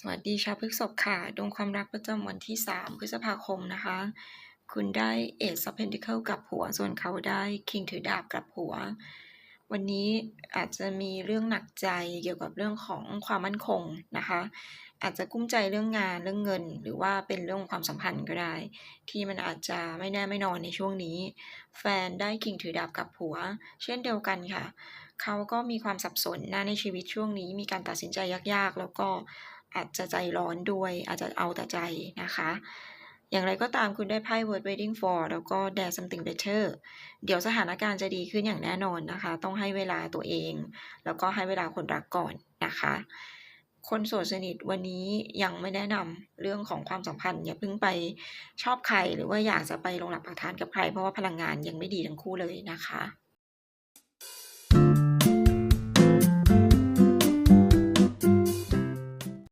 สวัสดีชาวพฤษภค่ะ ดวงความรักประจำวันที่ 3 พฤษภาคมนะคะ คุณได้ Ace of Pentacles กลับหัว ส่วนเขาได้ King ถือดาบกับหัว วันนี้อาจจะมีเรื่องหนักใจเกี่ยวกับเรื่องของความมั่นคงนะคะ อาจจะกุ้มใจเรื่องงานเรื่องเงิน หรือว่าเป็นเรื่องความสัมพันธ์ก็ได้ ที่มันอาจจะไม่แน่ไม่นอนในช่วงนี้ แฟนได้ King ถือดาบกับหัว เช่นเดียวกันค่ะ เขาก็มีความสับสนนะในชีวิตช่วงนี้ มีการตัดสินใจยากๆ แล้วก็ อาจจะใจร้อนด้วย อาจจะเอาแต่ใจนะคะ อย่างไรก็ตามคุณได้ไพ่ word Waiting for แล้วก็ Dare Something Better เดี๋ยวสถานการณ์จะดีขึ้นอย่างแน่นอนนะคะ ต้องให้เวลาตัวเอง แล้วก็ให้เวลาคนรักก่อนนะคะ คนโสดสนิทวันนี้ยังไม่แนะนำเรื่องของความสัมพันธ์อย่าเพิ่งไปชอบใครหรือว่าอยากจะไปลงหลักปักฐานกับใคร เพราะว่าพลังงานยังไม่ดีทั้งคู่เลยนะคะ